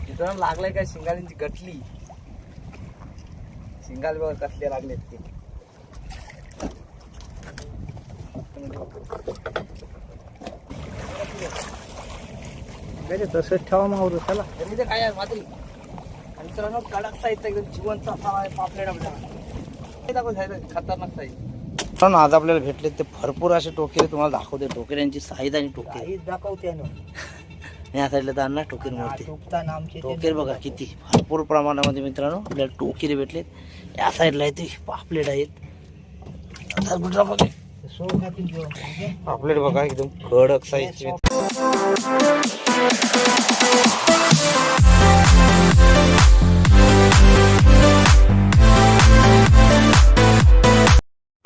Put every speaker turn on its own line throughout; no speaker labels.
मित्रांनो लागलाय काय शिंगालींची गटली शिंगाल बघा कसले लागलेत ते.
तसंच ठेवा मावरू चला.
म्हणजे काय आहे मात्री. आणि मित्रांनो कडक साईज एकदम जिवंत असा आहे पापलेट आपल्याला. खतरनाक साईज मित्रांनो आज आपल्याला भेटले ते भरपूर असे टोकेरे तुम्हाला दाखवते. टोकेऱ्यांची साईज आणि टोकेर
काहीच दाखवते ना.
या साईडला तर ना टोकेर
आमचे
टोकेर बघा किती भरपूर प्रमाणामध्ये मित्रांनो आपल्याला टोकेरे भेटलेत या साईडला येते पापलेट आहेत. पापलेट बघा एकदम कडक साईजचे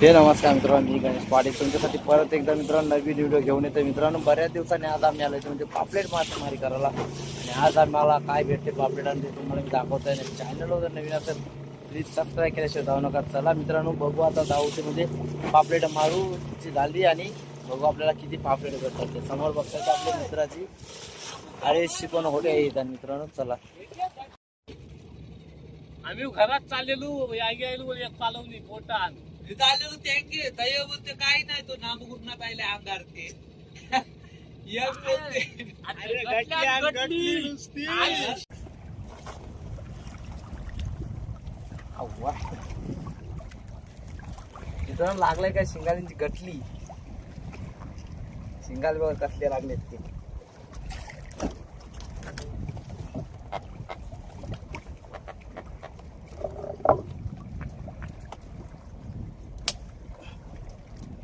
हे नमस्कार मित्रांनो मी गणेश पाटील. तुमच्यासाठी परत एकदा मित्रांनो नवीन व्हिडिओ घेऊन येतो मित्रांनो बऱ्याच दिवसांनी आज आम्ही आलो म्हणजे पापलेट मासेमारी करायला. आणि आज आम्हाला काय भेटते पापलेट आणि ते तुम्हाला मी दाखवत आहे चॅनलवर जर नवीन असेल प्लीज सबस्क्राईब केल्याशिवाय जाऊ नका. चला मित्रांनो बघू आता जाऊचे म्हणजे पापलेट मारूची झाली आणि बघू आपल्याला किती पापलेट भेटतात ते. समोर बघतात आपल्या मित्राची? अरे शिकवण होते येतात मित्रांनो? चला.
आम्ही घरात चाललेलो या एक चालवली पोटान
त्यांचे दया बोलते काय नाही तो नाम गुन्हा पाहिले अंगार ते. एक बोलते.
अरे गटली आण, गटली नुसती.
लागलाय काय शिंगालींची गटली? शिंगाल बघा कसले लागलेत ते.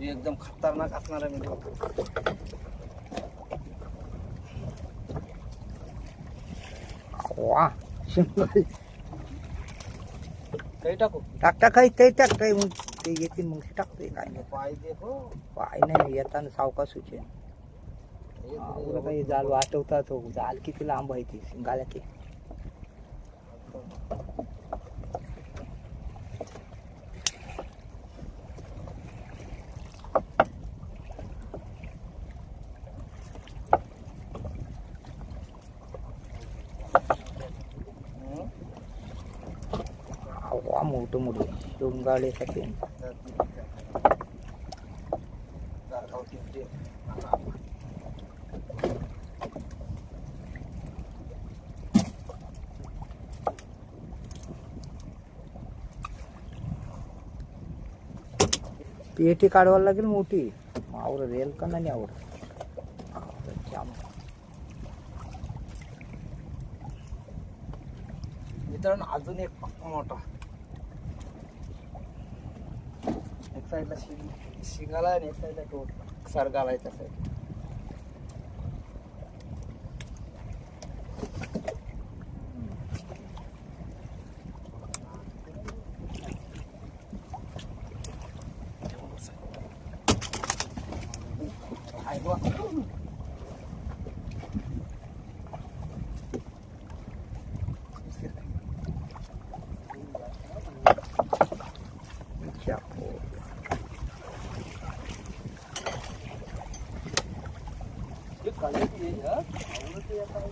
एकदम खतरनाक असणार आहे म्हणजे
वा.
काही टाकू?
टाक टाक काही काही टाक काही मग ते येतील मग टाकतोय काय नाही.
पाहिजे हो.
काय नाही येताना सावकाश सुचे काही जाल वाटवता तो जाल किती लांब आहे ती गाल्या ते
हं?
वा मोठं मोठं डोंगाळ्यासाठी पेटी काढवायला लागेल मोठी. आवडत येईल का नाही आवडत
मित्रांनो अजून एक पक्का मोठा. एक साईडला शिंग शिंगाला आणि एक साईडला टोट सरगाला आहे त्या साईड आहे बा.
चाकू.
हे कळलं की हे, हं? आवडतं ते आता.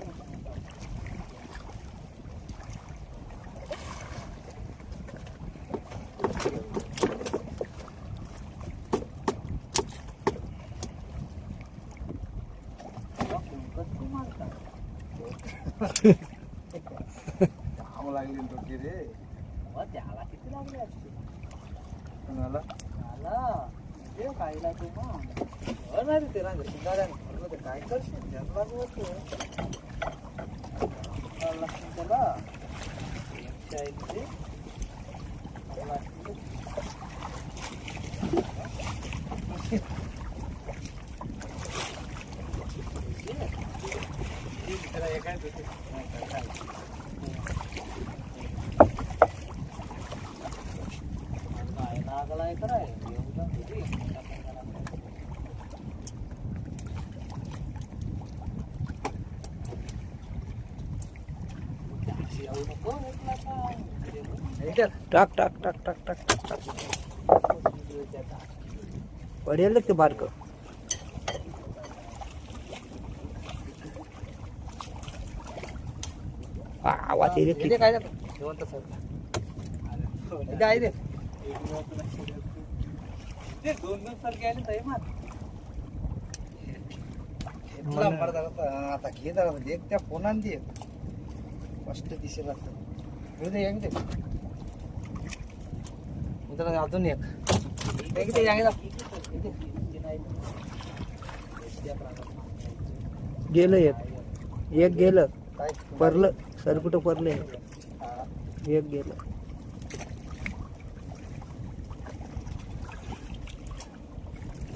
काम लागली ना डोकी रे
वा, त्याला किती लागले असते
कोणाला
आला ते खायला तू मग
होणार रे ते रांग शिंगाड्या काय करशील ध्यान लागलं होतं.
करावं लागतं त्याला एकशे ऐंशी. त्याला
त्याला हे काय होते? नाही, काय, काय.
काय लागलाय कराय एवढं किती? एवढं नको भेटला का?
हे कर.
टाक टाक टाक टाक टाक टाक टाक. पडेल ते बारक. आवाज येते
काय झालं? ते.
दोन ताई
तुला आता आता घे जरा देख त्या फोनान दे. स्पष्ट दिसेल असं घेऊ दे मित्रांनो अजून एक. एक दे दे.
गेलं एक. एक गेलं. परलं. सर कुठं परलं. एक गेलं.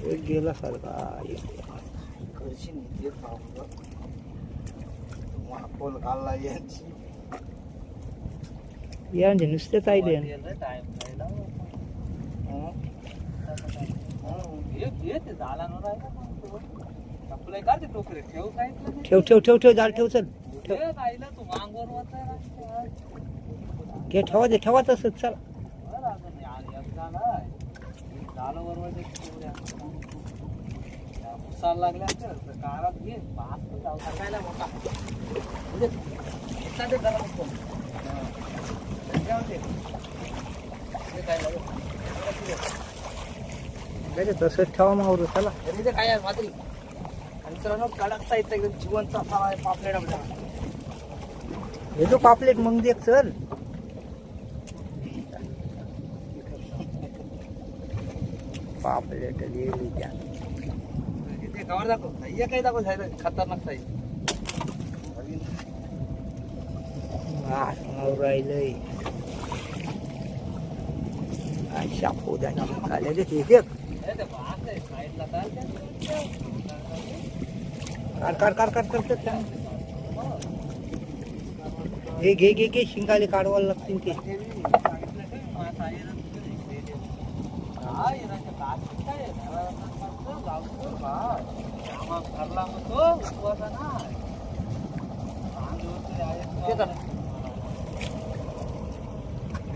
गेला सारखा.
भाऊ वाकोल घालला यांची
या म्हणजे नुसते चालले
टाइम
हं? हं.
झाला ना आपलं का ते टोकरे? ठेव
ठेव ठेव ठेव ठेव जाळ ठेव चल. घे ठेवा दे ठेवा तसंच चल
बरं अजून यार एक झालाय. एक झालं बरोबर उसाला लागल्या तर कारात घे पाच.
सगळ्याला मोठा. म्हणजे झालं?
त्याचे तसंच ठेवा मावरू चला.
तरी ते काय आहे मात्री मित्रांनो कडक साहित्य एकदम जिवंत असा पापलेट आपल्याला.
हे जो पापलेट मग दे चल. पापलेट त्या
इथे कवर दाखव. हे काय दाखव खतरनाक
राहिलंय. अशा ते एक एक
ते
हे घे घे घे शिंगाले काढवायला लागतील ते.
ते, मासा येणार तिकडे, इकडे ये. हा, येण्याचं काच काय आहे? घराला सांगतो, गावतो, भात. मग घरला म्हणतो, उपवासा नाही. तांदूळ ते आहेत
ते तर.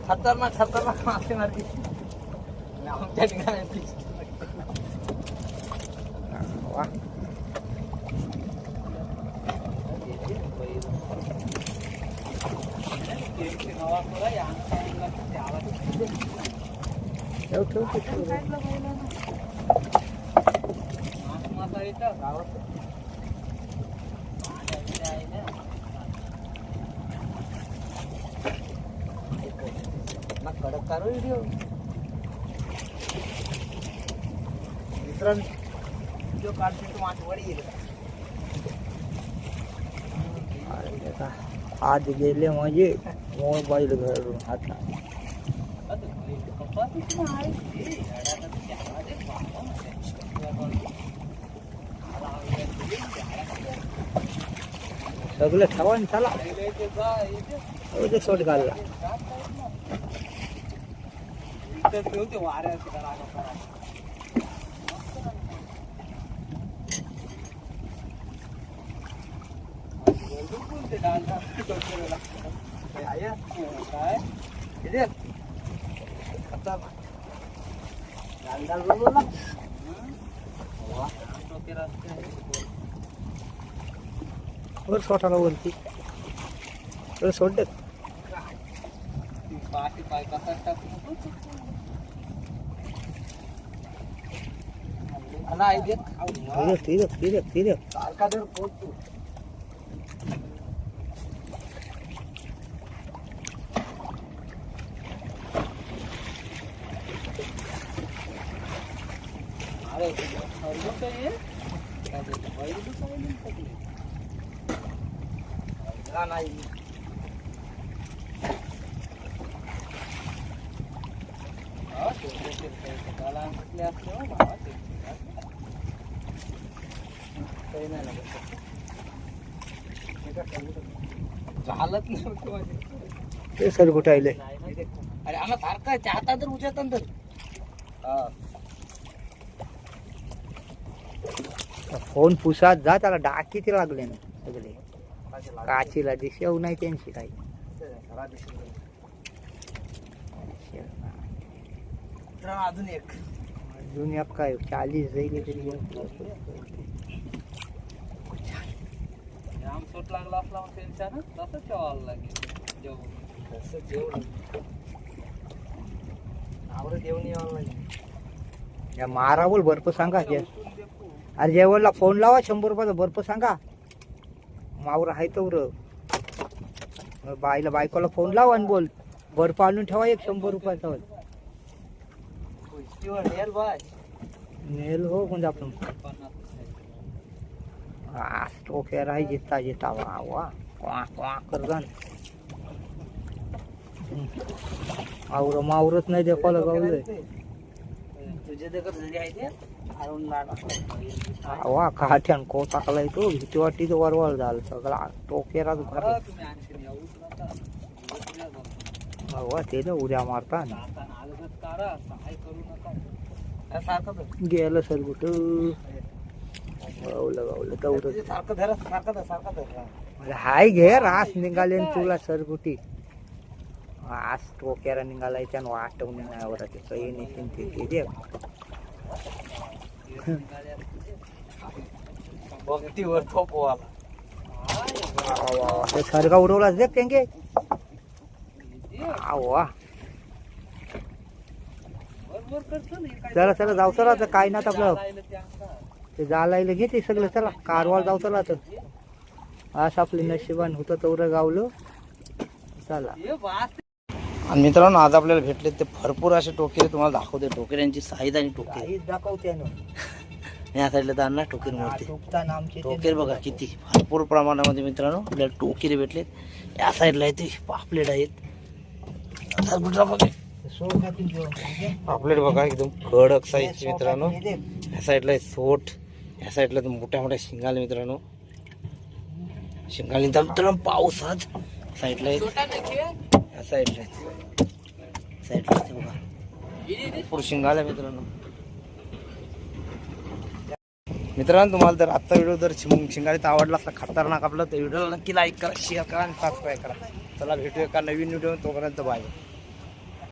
खतरनाक खतरनाक मासे मारती आणि आमच्या ठिकाणी
वा
केकची नवाखोर आहे, आणि सांगितलं ते आवाज
ठेव ठेव ते ठेव
मास मासा येतं, गावात. आणि इथे आहे ना.
ना कडक करू व्हिडिओ मित्रांनो व्हिडिओ काढते तो माझी येईल
आज गेले म्हणजे मोबाईल घरून हातात
आता ते कपाशीच नाही. हे येड्याचं ते आवाज आहे, बाबा म्हणजे.
सगळं ठेवा चला.
पहिले ते जा, इथे
हो ते सोट घालला
इथे
खतरनाक लाल लाल बोलू ना
डोक्याला
वर सोटाला वरती तर सोड दे.
पाठी पाय कसा टाकून
आणि आई देख
तिरक तिरक तिरक तिरक
सारखा जर पोहोचतो
अरे हरवून तर ये काय ते, बैल बी चालून टाकले.
का नाही
सर
ते.
अरे आम्हाला सारखं हातात तर उचलतात तर. हा.
फोन पुसात जा त्याला डाग किती लागले ना. काचीला
काचे
शेव नाही त्यांची काही.
खरा अजून एक
अजून एक काय चाळीस जाईल तरी
जाम सोट लागला असला मग टेन्शन तसं ठेवायला लागेल जेवण
तसं जेवण आवडं जेवण यावं लागेल
या मारावल बर्फ सांगा जे अरे जेवणला फोन लावा शंभर रुपयाचा बर्फ सांगा. मावर आहे तर बाईला बायकोला फोन लावा आणि बोल. बर्फ आणून ठेवा एक शंभर रुपयाचा
नेल
हो म्हणजे आपण टोक्या राही जिता जिता वा वा क्वा क्वा करगन आवर मावरत नाही देखावलं गावलंय
तुझे ते कसं घरी आहे ते आणून लाडा
वा काठ्यान को टाकलाय तो भीती वाटी तो वरवळ झालं सगळा. टोकेराच
बघा.
वा ते ना उड्या मारता. गेलं सर कुठं? गावलं गावलं तेवढं
सारखं धर सारखं धर
हाय घे रास निघाले तुला सरगुटी टोक्याला निघालाय त्यानं वाटवून नाही बरं ते काही नाही ते ते दे
भक्तीवर थोपवाला.
सरगा उडवलाच देख त्यांगे वा
बरोबर करतो ना, काय
चला चला जाऊ चला आता काय ना आपलं.
ते
जालायला घे ते सगळं चला कारवार जाऊ चला तर असं आपले नशिबान होतं तेवढं गावलं. चला.
आणि मित्रांनो आज आपल्याला भेटले ते भरपूर असे टोकेरे तुम्हाला दाखवते. टोकेऱ्यांची साईज आणि टोकेर
दाखवते
या साईडला तर ना टोकेर मूर्ती
टोकता नामचे ते.
टोकेर बघा किती भरपूर प्रमाणामध्ये मित्रांनो आपल्याला टोकेरे भेटलेत. या साईडला आहेत. ते पापलेट आहेत पापलेट बघा एकदम कडक साईजचे मित्रांनो. ह्या साईडला आहे सोट ह्या साईडला तर मोठ्या मोठ्या शिंगाले मित्रांनो. शिंगाली तर मित्रांनो पाऊस आज साईडला ह्या साईडला साईडला बघा. भरपूर शिंगाले मित्रांनो. मित्रांनो तुम्हाला जर आजचा व्हिडिओ जर शिंग शिंगालीत आवडला असला खतरनाक आपला तर व्हिडिओला नक्की लाईक करा शेअर करा आणि सबस्क्राईब करा. चला भेटूया एका नवीन व्हिडिओ तोपर्यंत बाय